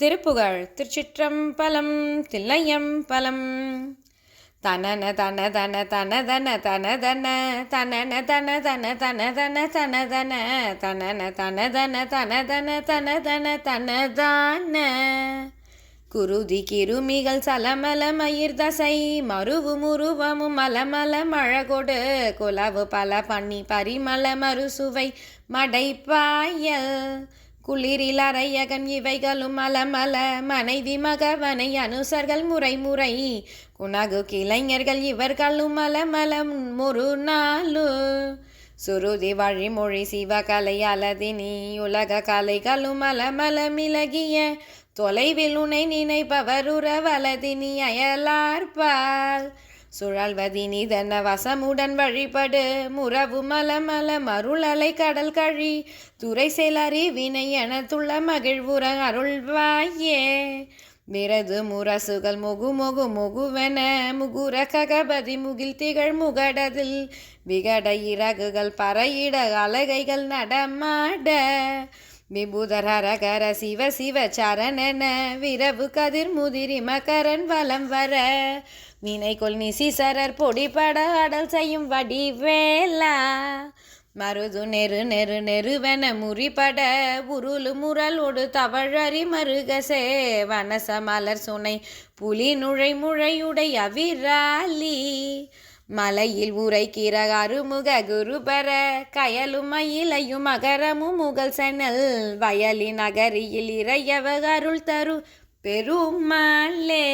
திருப்புகழ் திருச்சிற்றம்பலம் தில்லையம்பலம் தனன தன தன தன தன தன தன தனன தன தன தன தன தன தன தனன தன தன தன தன தன தன தனதான குருதி கிருமிகள் சலமல மயிர் தசை மருவு முருவமும் மலமல மழகொடு குலவு பல பண்ணி பரிமள மறுசுவை மடைப்பாயல் குளிரில் அறையகன் இவைகளும் அலமல. மனைவி மகவனை அனுசர்கள் முறை முறை குணகு கிளைஞர்கள் இவர்களும் மலமலம் முரு நாளு சுருதி வழிமொழி சிவகலை அலதினி. உலக கலைகளும் அலமலமிலகிய தொலைவில் உனை நினைப்பவருற வலதினி அயலார்பால். சுழல்வதினி தன வசமுடன் வழிபடு முறவு மலமல மருளலை கடல் கழி துறை செலறி வினை எனத்துள்ள மகிழ்வுற அருள்வாயே. விரது முரசுகள் முகு முகு முகுவென முகுர ககபதி முகில் திகழ் முகடதில் விகட இறகுகள் பறையிட அலகைகள் நடமாட விபுதர் ஹரகர சிவ சிவ சரணன விரவு கதிர் முதிரி மகரன் வலம் வர. வினைகொள் நிசிசரர் பொடிபட அடல் செய்யும் வடிவேலா. மருது நெரு நெரு நெருவென முறிபட உருளு முரலோடு தவழறி மருகசே வனச மலர் சுனை புலி நுழை முழையுடை அவிராலி. மலையில் உரை உரைக்கிற முக குருபர கயலும் மயிலையும் அகரமும் முகல் சென்னல். வயலின் அகரியில் இறையவகருள் தரு பெருமாளே.